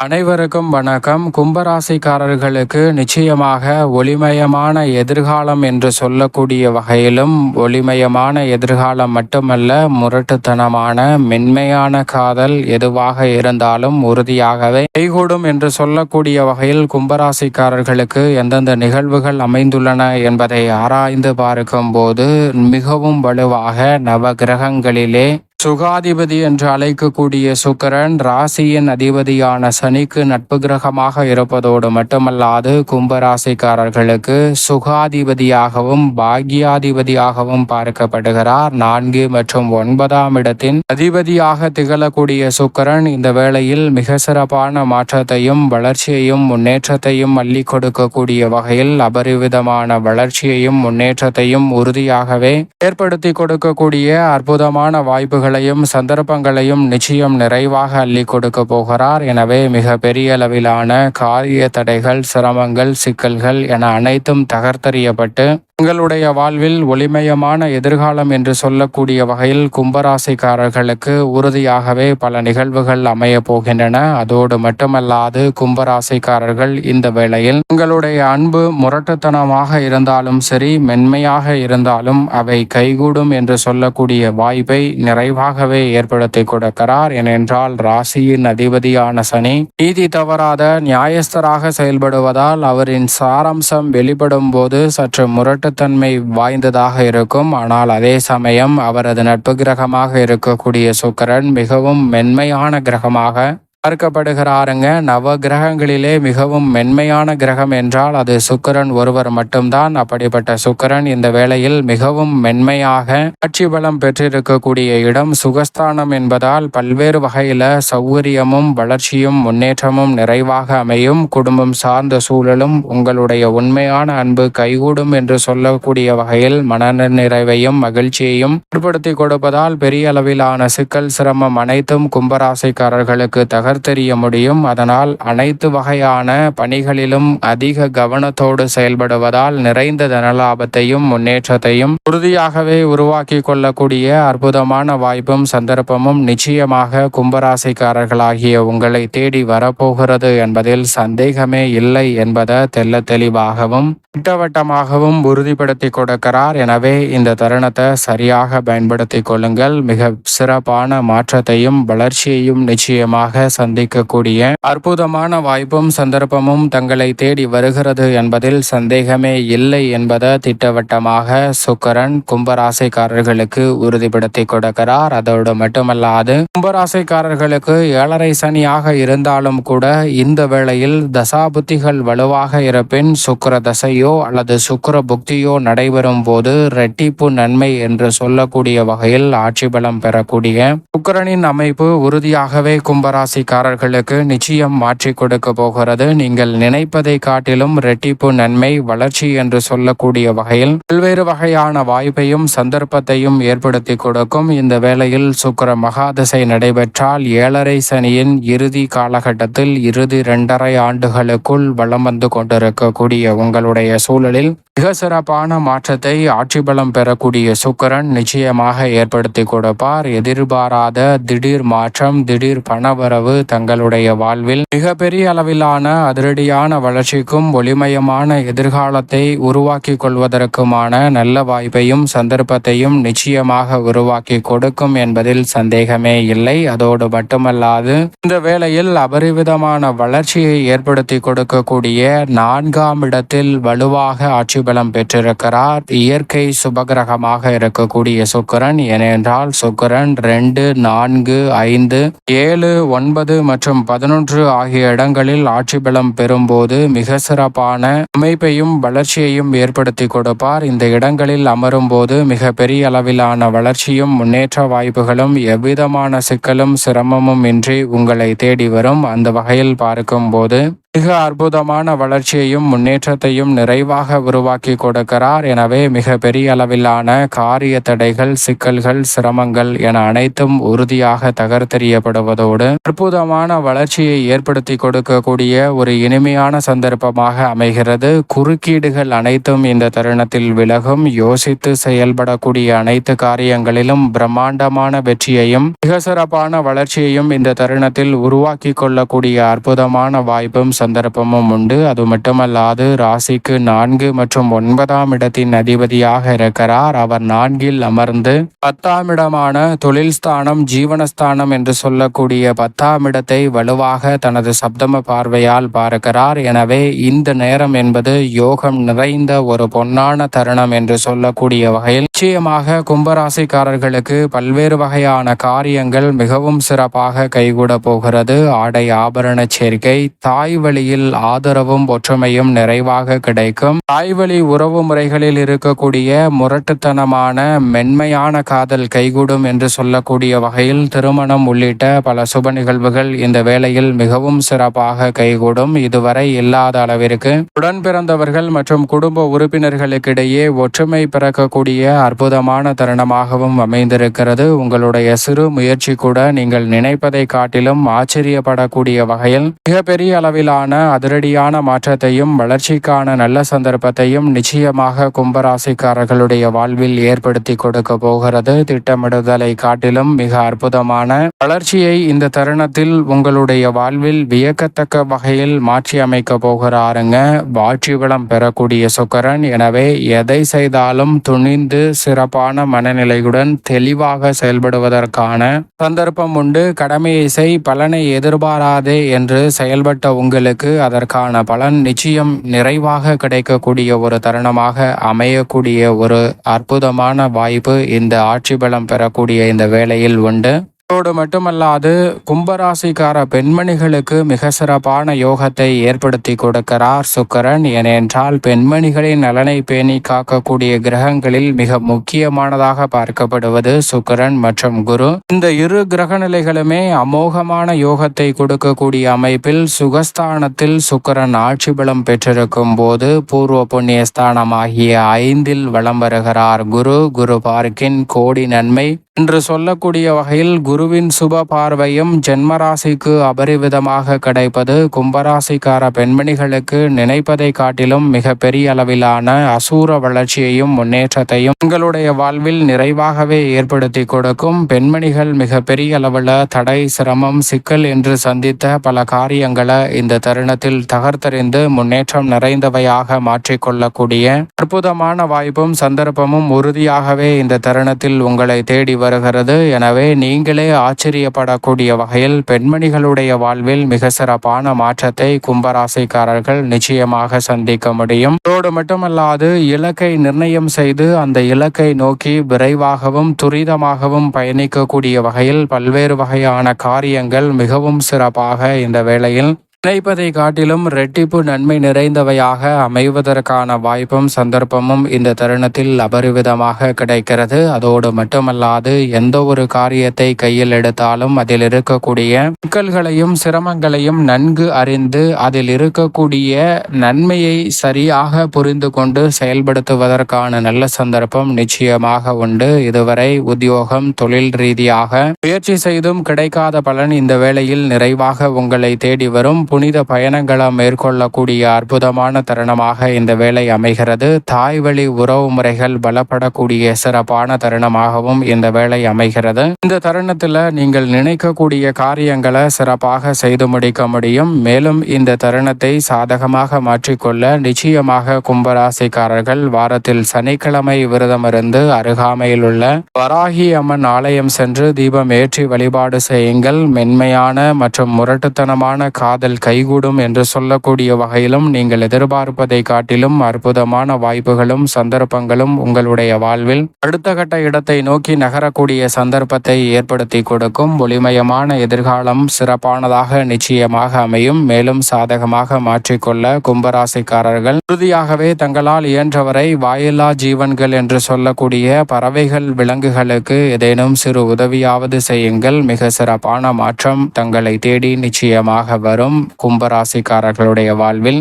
அனைவருக்கும் வணக்கம். கும்பராசிக்காரர்களுக்கு நிச்சயமாக ஒளிமயமான எதிர்காலம் என்று சொல்லக்கூடிய வகையிலும் ஒளிமயமான எதிர்காலம் மட்டுமல்ல முரட்டுத்தனமான மென்மையான காதல் எதுவாக இருந்தாலும் உறுதியாகவே கைகூடும் என்று சொல்லக்கூடிய வகையில் கும்பராசிக்காரர்களுக்கு எந்தெந்த நிகழ்வுகள் அமைந்துள்ளன என்பதை ஆராய்ந்து பார்க்கும் போது மிகவும் வலுவாக நவ கிரகங்களிலே சுகாதிபதி என்று அழைக்கக்கூடிய சுக்கரன் ராசியின் அதிபதியான சனிக்கு நட்பு கிரகமாக இருப்பதோடு மட்டுமல்லாது கும்பராசிக்காரர்களுக்கு சுகாதிபதியாகவும் பாக்யாதிபதியாகவும் பார்க்கப்படுகிறார். நான்கு மற்றும் ஒன்பதாம் இடத்தின் அதிபதியாக திகழக்கூடிய சுக்கரன் இந்த வேளையில் மிக சிறப்பான மாற்றத்தையும் வளர்ச்சியையும் முன்னேற்றத்தையும் அள்ளி கொடுக்கக்கூடிய வகையில் அபரிவிதமான வளர்ச்சியையும் முன்னேற்றத்தையும் உறுதியாகவே ஏற்படுத்தி கொடுக்கக்கூடிய அற்புதமான வாய்ப்புகள் வாய்ப்புகளையும் சந்தர்ப்பங்களையும் நிச்சயம் நிறைவாக அள்ளி கொடுக்க போகிறார். எனவே மிக பெரிய அளவிலான காரிய தடைகள் சிரமங்கள் சிக்கல்கள் என அனைத்தும் தகர்த்தறியப்பட்டு உங்களுடைய வாழ்வில் ஒளிமயமான எதிர்காலம் என்று சொல்லக்கூடிய வகையில் கும்பராசிக்காரர்களுக்கு உறுதியாகவே பல நிகழ்வுகள் அமைய போகின்றன. அதோடு மட்டுமல்லாது கும்பராசிக்காரர்கள் இந்த வேளையில் உங்களுடைய அன்பு முரட்டுத்தனமாக இருந்தாலும் சரி மென்மையாக இருந்தாலும் அவை கைகூடும் என்று சொல்லக்கூடிய வாய்ப்பை நிறைவாகவே ஏற்படுத்தி கொடுக்கிறார். ஏனென்றால் ராசியின் அதிபதியான சனி நீதி தவறாத நியாயஸ்தராக செயல்படுவதால் அவரின் சாராம்சம் வெளிப்படும் போது சற்று முரட்டு நம்பகத்தன்மை வாய்ந்ததாக இருக்கும். ஆனால் அதே சமயம் அவரது நட்பு கிரகமாக இருக்கக்கூடிய சுக்கரன் மிகவும் மென்மையான கிரகமாக பார்க்கப்படுகிறாருங்க. நவ கிரகங்களிலே மிகவும் மென்மையான கிரகம் என்றால் அது சுக்கரன் ஒருவர் மட்டும்தான். அப்படிப்பட்ட சுக்கரன் இந்த வேளையில் மிகவும் மென்மையாக ஆட்சி பலம் பெற்றிருக்கக்கூடிய இடம் சுகஸ்தானம் என்பதால் பல்வேறு வகையில சௌகரியமும் வளர்ச்சியும் முன்னேற்றமும் நிறைவாக அமையும். குடும்பம் சார்ந்த சூழலும் உங்களுடைய உண்மையான அன்பு கைகூடும் என்று சொல்லக்கூடிய வகையில் மன நிறைவையும் மகிழ்ச்சியையும் ஏற்படுத்தி கொடுப்பதால் பெரிய அளவிலான சிக்கல் சிரமம் அனைத்தும் கும்பராசிக்காரர்களுக்கு தக தகர்த்தெறிய முடியும். அதனால் அனைத்து வகையான பணிகளிலும் அதிக கவனத்தோடு செயல்படுவதால் நிறைந்த தனலாபத்தையும் முன்னேற்றத்தையும் உறுதியாகவே உருவாக்கி கொள்ளக்கூடிய அற்புதமான வாய்ப்பும் சந்தர்ப்பமும் நிச்சயமாக கும்பராசிக்காரர்களாகிய உங்களை தேடி வரப்போகிறது என்பதில் சந்தேகமே இல்லை என்பதை தெல்ல தெளிவாகவும் திட்டவட்டமாகவும் உறுதிப்படுத்தி கொடுக்கிறார். எனவே இந்த தருணத்தை சரியாக பயன்படுத்தி கொள்ளுங்கள். மிக சிறப்பான மாற்றத்தையும் வளர்ச்சியையும் நிச்சயமாக சந்திக்கக்கூடிய அற்புதமான வாய்ப்பும் சந்தர்ப்பமும் தங்களை தேடி வருகிறது என்பதில் சந்தேகமே இல்லை என்பதை திட்டவட்டமாக சுக்கரன் கும்பராசைக்காரர்களுக்கு உறுதிப்படுத்தி கொடுக்கிறார். அதோடு மட்டுமல்லாது கும்பராசைக்காரர்களுக்கு ஏழரை சனியாக இருந்தாலும் கூட இந்த வேளையில் தசாபுத்திகள் வலுவாக இருப்பின் சுக்கர தசையோ அல்லது சுக்கர புக்தியோ நடைபெறும் போது ரெட்டிப்பு நன்மை என்று சொல்லக்கூடிய வகையில் ஆட்சி பலம் பெறக்கூடிய சுக்கரனின் அமைப்பு உறுதியாகவே கும்பராசி ராசிக்காரர்களுக்கு நிச்சயம் மாற்றி கொடுக்க போகிறது. நீங்கள் நினைப்பதை காட்டிலும் ரெட்டிப்பு நன்மை வளர்ச்சி என்று சொல்லக்கூடிய வகையில் பல்வேறு வகையான வாய்ப்பையும் சந்தர்ப்பத்தையும் ஏற்படுத்தி கொடுக்கும். இந்த வேளையில் சுக்கர மகாதசை நடைபெற்றால் ஏழரை சனியின் இறுதி காலகட்டத்தில் இறுதி இரண்டரை ஆண்டுகளுக்குள் வளம் வந்து கொண்டிருக்கக்கூடிய உங்களுடைய சூழலில் மிக சிறப்பான மாற்றத்தை ஆட்சி பலம் பெறக்கூடிய சுக்கரன் நிச்சயமாக ஏற்படுத்தி கொடுப்பார். எதிர்பாராத திடீர் மாற்றம் திடீர் பணவரவு தங்களுடைய வாழ்வில் மிகப்பெரிய அளவிலான அதிரடியான வளர்ச்சிக்கும் ஒளிமயமான எதிர்காலத்தை உருவாக்கி கொள்வதற்குமான நல்ல வாய்ப்பையும் சந்தர்ப்பத்தையும் நிச்சயமாக உருவாக்கி கொடுக்கும் என்பதில் சந்தேகமே இல்லை. அதோடு மட்டுமல்லாது இந்த வேளையில் அபரிவிதமான வளர்ச்சியை ஏற்படுத்தி கொடுக்கக்கூடிய நான்காம் இடத்தில் வலுவாக ஆட்சி பலம் பெற்றிருக்கிறார். இயற்கை சுபகிரகமாக இருக்கக்கூடிய சுக்கரன் ஏனென்றால் சுக்கரன் ரெண்டு நான்கு ஐந்து ஏழு ஒன்பது மற்றும் பதினொன்று ஆகிய இடங்களில் ஆட்சி பலம் பெறும்போது மிக சிறப்பான அமைப்பையும் வளர்ச்சியையும் ஏற்படுத்தி கொடுப்பார். இந்த இடங்களில் அமரும் போது மிக பெரிய அளவிலான வளர்ச்சியும் முன்னேற்ற வாய்ப்புகளும் எவ்விதமான சிக்கலும் சிரமமும் இன்றி உங்களை தேடி வரும். அந்த வகையில் பார்க்கும் போது மிக அற்புதமான வளர்ச்சியையும் முன்னேற்றத்தையும் நிறைவாக உருவாக்கி கொடுக்கிறார். எனவே மிக பெரிய அளவிலான காரிய தடைகள் சிக்கல்கள் சிரமங்கள் என அனைத்தும் உறுதியாக தகர்த்தெறியப்படுவதோடு அற்புதமான வளர்ச்சியை ஏற்படுத்தி கொடுக்கக்கூடிய ஒரு இனிமையான சந்தர்ப்பமாக அமைகிறது. குறுக்கீடுகள் அனைத்தும் இந்த தருணத்தில் விலகும். யோசித்து செயல்படக்கூடிய அனைத்து காரியங்களிலும் பிரம்மாண்டமான வெற்றியையும் மிக சிறப்பான வளர்ச்சியையும் இந்த தருணத்தில் உருவாக்கி கொள்ளக்கூடிய அற்புதமான வாய்ப்பும் சந்தர்ப்பமும் உண்டு. அது மட்டுமல்லாது ராசிக்கு நான்கு மற்றும் ஒன்பதாம் இடத்தின் அதிபதியாக இருக்கிறார். அவர் நான்கில் அமர்ந்து பத்தாம் இடமான தொழில் ஸ்தானம் ஜீவனஸ்தானம் என்று சொல்லக்கூடிய பத்தாம் இடத்தை வலுவாக தனது சப்தம பார்வையால் பார்க்கிறார். எனவே இந்த நேரம் என்பது யோகம் நிறைந்த ஒரு பொன்னான தருணம் என்று சொல்லக்கூடிய வகையில் நிச்சயமாக கும்பராசிக்காரர்களுக்கு பல்வேறு வகையான காரியங்கள் மிகவும் சிறப்பாக கைகூட போகிறது. ஆடை ஆபரண சேர்க்கை தாய் வழியில் ஆதரவும் ஒற்றுமையும் நிறைவாக கிடைக்கும். தாய்வழி உறவு முறைகளில் இருக்கக்கூடிய முரட்டுத்தனமான மென்மையான காதல் கைகூடும் என்று சொல்லக்கூடிய வகையில் திருமணம் உள்ளிட்ட பல சுப நிகழ்வுகள் இந்த வேளையில் மிகவும் சிறப்பாக கைகூடும். இதுவரை இல்லாத அளவிற்கு உடன் பிறந்தவர்கள் மற்றும் குடும்ப உறுப்பினர்களுக்கிடையே ஒற்றுமை பிறக்கக்கூடிய அற்புதமான தருணமாகவும் அமைந்திருக்கிறது. உங்களுடைய சிறு முயற்சி கூட நீங்கள் நினைப்பதை காட்டிலும் ஆச்சரியப்படக்கூடிய வகையில் மிகப்பெரிய அளவிலான அதிரடியான மாற்றத்தையும் வளர்ச்சிக்கான நல்ல சந்தர்ப்பத்தையும் நிச்சயமாக கும்பராசிக்காரர்களுடைய வாழ்வில் ஏற்படுத்தி கொடுக்க போகிறது. திட்டமிடுதலை காட்டிலும் மிக அற்புதமான வளர்ச்சியை இந்த தருணத்தில் உங்களுடைய வாழ்வில் வியக்கத்தக்க வகையில் மாற்றி அமைக்க போகிறாருங்க வாட்சி வளம் பெறக்கூடிய சுக்கரன் எனவே எதை செய்தாலும் துணிந்து சிறப்பான மனநிலையுடன் தெளிவாக செயல்படுவதற்கான சந்தர்ப்பம் உண்டு. கடமையை செய் பலனை எதிர்பாராதே என்று செயல்பட்ட உங்களுக்கு அதற்கான பலன் நிச்சயம் நிறைவாக கிடைக்கக்கூடிய ஒரு தருணமாக அமையக்கூடிய ஒரு அற்புதமான வாய்ப்பு இந்த ஆட்சி பலம் பெறக்கூடிய இந்த வேளையில் உண்டு. அதோடு மட்டுமல்லாது கும்பராசிக்கார பெண்மணிகளுக்கு மிக சிறப்பான யோகத்தை ஏற்படுத்தி கொடுக்கிறார் சுக்கரன். ஏனென்றால் பெண்மணிகளின் நலனை பேணி காக்கக்கூடிய கிரகங்களில் மிக முக்கியமானதாக பார்க்கப்படுவது சுக்கரன் மற்றும் குரு. இந்த இரு கிரக நிலைகளுமே அமோகமான யோகத்தை கொடுக்கக்கூடிய அமைப்பில் சுகஸ்தானத்தில் சுக்கரன் ஆட்சி பலம் பெற்றிருக்கும் போது பூர்வ புண்ணிய ஸ்தானமாகிய ஐந்தில் வலம் வருகிறார் குரு. குரு பார்க்கின் கோடி நன்மை என்று சொல்லக்கூடிய வகையில் குருவின் சுப பார்வையும் ஜென்மராசிக்கு அபரிவிதமாக கிடைப்பது கும்பராசிக்கார பெண்மணிகளுக்கு நினைப்பதை காட்டிலும் மிக பெரிய அளவிலான அசூர வளர்ச்சியையும் முன்னேற்றத்தையும் உங்களுடைய வாழ்வில் நிறைவாகவே ஏற்படுத்தி கொடுக்கும் பெண்மணிகள் மிக பெரிய அளவில் தடை சிரமம் சிக்கல் என்று சந்தித்த பல காரியங்களை இந்த தருணத்தில் தகர்த்தறிந்து முன்னேற்றம் நிறைந்தவையாக மாற்றிக்கொள்ளக்கூடிய அற்புதமான வாய்ப்பும் சந்தர்ப்பமும் உறுதியாகவே இந்த தருணத்தில் உங்களை தேடி வரும். வருகிறது. எனவே நீங்களே ஆச்சரியப்படக்கூடிய வகையில் பெண்மணிகளுடைய வாழ்வில் மிக சிறப்பான மாற்றத்தை கும்பராசிக்காரர்கள் நிச்சயமாக சந்திக்க முடியும். அதோடு மட்டுமல்லாது இலக்கை நிர்ணயம் செய்து அந்த இலக்கை நோக்கி விரைவாகவும் துரிதமாகவும் பயணிக்கக்கூடிய வகையில் பல்வேறு வகையான காரியங்கள் மிகவும் சிறப்பாக இந்த வேளையில் நினைப்பதை காட்டிலும் ரெட்டிப்பு நன்மை நிறைந்தவையாக அமைவதற்கான வாய்ப்பும் சந்தர்ப்பமும் இந்த தருணத்தில் அபரிவிதமாக கிடைக்கிறது. அதோடு மட்டுமல்லாது எந்த ஒரு காரியத்தை கையில் எடுத்தாலும் அதில் இருக்கக்கூடிய சிக்கல்களையும் சிரமங்களையும் நன்கு அறிந்து அதில் இருக்கக்கூடிய நன்மையை சரியாக புரிந்து கொண்டு செயல்படுத்துவதற்கான நல்ல சந்தர்ப்பம் நிச்சயமாக உண்டு. இதுவரை உத்தியோகம் தொழில் ரீதியாக முயற்சி செய்தும் கிடைக்காத பலன் இந்த வேளையில் நிறைவாக உங்களை தேடி வரும். புனித பயணங்களை மேற்கொள்ளக்கூடிய அற்புதமான தருணமாக இந்த வேலை அமைகிறது. தாய் வழி உறவு முறைகள் பலப்படக்கூடிய சிறப்பான தருணமாகவும் இந்த வேலை அமைகிறது. இந்த தருணத்தில் நீங்கள் நினைக்கக்கூடிய காரியங்களை சிறப்பாக செய்து முடிக்க முடியும். மேலும் இந்த தருணத்தை சாதகமாக மாற்றிக்கொள்ள நிச்சயமாக கும்பராசிக்காரர்கள் வாரத்தில் சனிக்கிழமை விரதமிருந்து அருகாமையில் உள்ள வராகி அம்மன் ஆலயம் சென்று தீபம் ஏற்றி வழிபாடு செய்யுங்கள். மென்மையான மற்றும் முரட்டுத்தனமான காதல் கைகூடும் என்று சொல்லக்கூடிய வகையிலும் நீங்கள் எதிர்பார்ப்பதை காட்டிலும் அற்புதமான வாய்ப்புகளும் சந்தர்ப்பங்களும் உங்களுடைய வாழ்வில் அடுத்த கட்ட இடத்தை நோக்கி நகரக்கூடிய சந்தர்ப்பத்தை ஏற்படுத்தி கொடுக்கும். ஒளிமயமான எதிர்காலம் சிறப்பானதாக நிச்சயமாக அமையும். மேலும் சாதகமாக மாற்றிக்கொள்ள கும்பராசிக்காரர்கள் உறுதியாகவே தங்களால் இயன்றவரை வாயில்லா ஜீவன்கள் என்று சொல்லக்கூடிய பறவைகள் விலங்குகளுக்கு ஏதேனும் சிறு உதவியாவது செய்யுங்கள். மிக சிறப்பான மாற்றம் தங்களை தேடி நிச்சயமாக வரும். கும்பராசிக்காரர்களுடைய வாழ்வில்